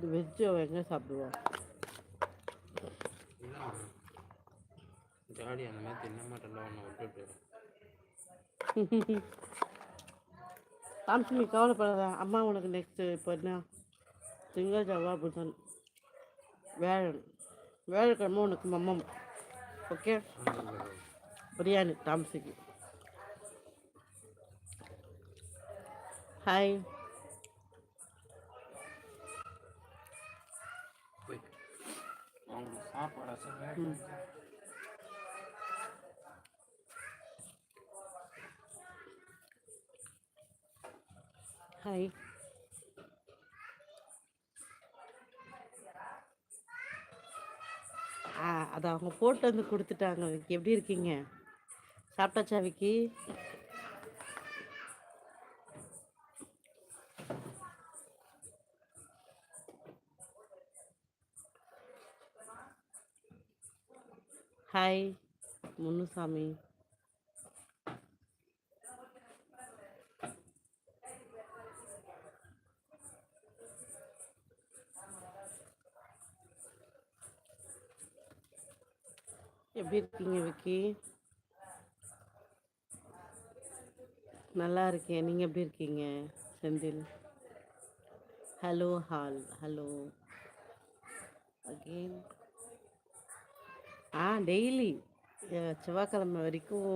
இந்த வெஜ்ஜு அவன் எங்கே சாப்பிடுவான்? ஜாடி அந்த மாதிரி தின்ன மாட்டேன்ல ஒன்று விட்டுட்டு சாம்சமி கவலைப்படாத. அம்மா உனக்கு நெக்ஸ்ட்டு இப்போ என்ன? திங்கள் செவ்வாய் புதன் வேழன். வேலைக்கிழமை உனக்கு மம்மம். ஓகே பிரியாணி தாமசிக்கு ஹாய் ஹாய் ஆ அதை அவங்க போட்டு வந்து கொடுத்துட்டாங்க. விக்கி எப்படி இருக்கீங்க? சாப்பிட்டாச்சா விக்கி? ஹாய் முன்னுசாமி எப்படி இருக்கீங்க விக்கி? நல்லா இருக்கேன். நீங்கள் எப்படி இருக்கீங்க Senthil? Hello all. Hello again ah daily. செவ்வாய்க்கிழமை வரைக்கும்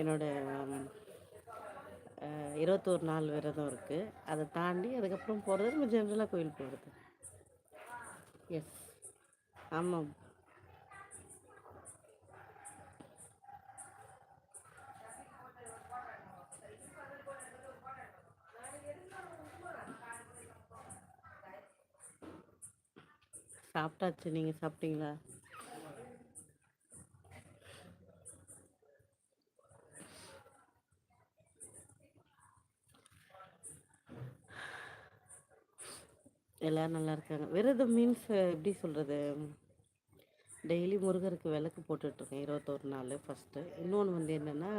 என்னோடய இருபத்தோரு நாள் விரதம் இருக்குது அதை தாண்டி அதுக்கப்புறம் போகிறது நம்ம ஜென்ரலாக கோயில் போகிறது எஸ் ஆமாம். சாப்பிட்டாச்சு. நீங்கள் சாப்பிட்டீங்களா? எல்லாரும் நல்லா இருக்காங்க. விரதம் மீன்ஸ் எப்படி சொல்கிறது டெய்லி முருகருக்கு விளக்கு போட்டுட்ருக்கேன் இருபத்தோரு நாள் ஃபஸ்ட்டு இன்னொன்று வந்து என்னென்னா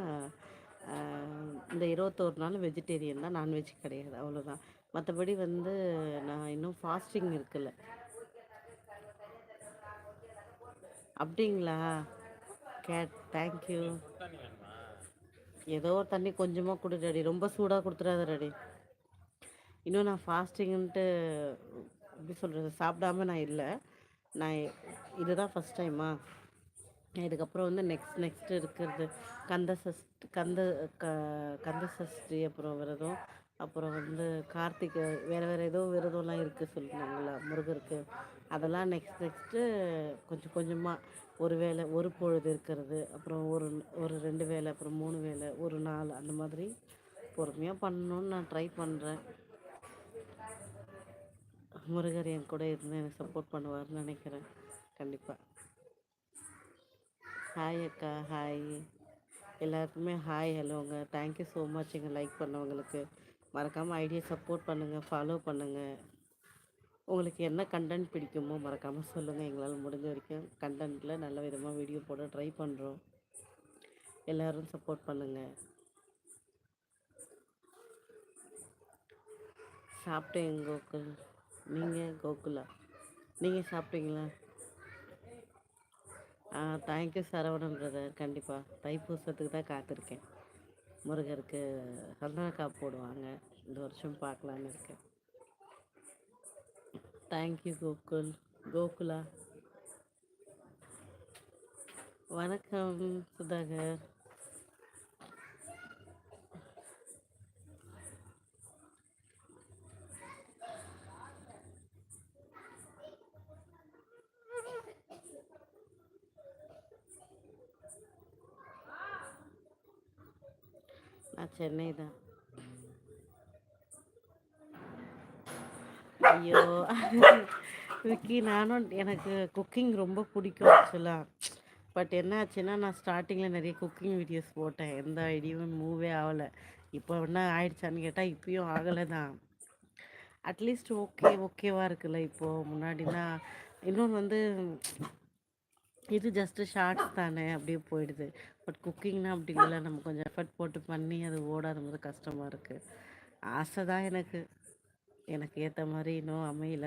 இந்த இருபத்தோரு நாள் வெஜிடேரியன் தான் நான்வெஜ் கிடையாது அவ்வளோதான் மற்றபடி வந்து நான் இன்னும் ஃபாஸ்டிங் இருக்குல்ல அப்படிங்களா? கேட் தேங்க்யூ ஏதோ தண்ணி கொஞ்சமாக கொடு ரெடி ரொம்ப சூடாக கொடுத்துடாத ரெடி இன்னும் நான் ஃபாஸ்டிங்ன்ட்டு எப்படி சொல்கிறது சாப்பிடாம நான் இல்லை. நான் இதுதான் ஃபஸ்ட் டைமா இதுக்கப்புறம் வந்து நெக்ஸ்ட் நெக்ஸ்ட் இருக்கிறது கந்த சஷ்டி கந்த க கந்த சஷ்டி அப்புறம் விரதம். அப்புறம் வந்து கார்த்திகை வேறு வேறு ஏதோ விரதம்லாம் இருக்குது சொல்லுவாங்களா முருகருக்கு. அதெல்லாம் நெக்ஸ்ட் நெக்ஸ்ட்டு கொஞ்சம் கொஞ்சமாக ஒரு வேளை ஒரு பொழுது இருக்கிறது. அப்புறம் ஒரு ஒரு ரெண்டு வேளை அப்புறம் மூணு வேளை ஒரு நாள் அந்த மாதிரி பொறுமையாக பண்ணணுன்னு நான் ட்ரை பண்ணுறேன் முருகர் என் கூட இருந்து எனக்கு சப்போர்ட் பண்ணுவார்னு நினைக்கிறேன். கண்டிப்பாக ஹாய் அக்கா ஹாய் எல்லாருக்குமே ஹாய் ஹலோங்க தேங்க்யூ ஸோ மச் எங்கள் லைக் பண்ணவங்களுக்கு மறக்காமல் ஐடியா சப்போர்ட் பண்ணுங்கள் ஃபாலோ பண்ணுங்கள் உங்களுக்கு என்ன கண்டென்ட் பிடிக்குமோ மறக்காமல் சொல்லுங்கள் எங்களால் முடிஞ்ச வரைக்கும் கண்டென்ட்டில் நல்ல விதமாக வீடியோ போட ட்ரை பண்ணுறோம் எல்லோரும் சப்போர்ட் பண்ணுங்கள் சாப்பிட்டேன் கோகுல் நீங்கள் கோகுலா. நீங்கள் சாப்பிட்டீங்களா? ஆ தேங்க்யூ சரவணன் பிரதர் கண்டிப்பாக தைப்பூசத்துக்கு தான் காத்திருக்கேன். முருகருக்கு சந்தனக்காய் போடுவாங்க. இந்த வருஷம் பார்க்கலான்னு இருக்கேன். Thank you Gokul. கோகுலா. வணக்கம் சுதாகர். நான் சென்னை தான். ஐயோ. விக்கி நானும் எனக்கு குக்கிங் ரொம்ப பிடிக்கும் ஆக்சுவலாக பட் என்ன ஆச்சுன்னா நான் ஸ்டார்டிங்கில் நிறைய குக்கிங் வீடியோஸ் போட்டேன். எந்த ஐடியாவும் மூவே ஆகலை. இப்போ என்ன ஆயிடுச்சான்னு கேட்டால் இப்பயும் ஆகலை தான். அட்லீஸ்ட் ஓகே ஓகேவாக இருக்குல்ல இப்போது முன்னாடினா இன்னொன்று வந்து இது ஜஸ்ட்டு ஷார்ட்ஸ் தானே அப்படியே போயிடுது. பட் குக்கிங்னா அப்படி இல்லை நம்ம கொஞ்சம் எஃபர்ட் போட்டு பண்ணி அது ஓடாத போது கஷ்டமாக இருக்குது ஆசை தான் எனக்கு. எனக்கு ஏற்ற மாதிரி இன்னும் அமையல.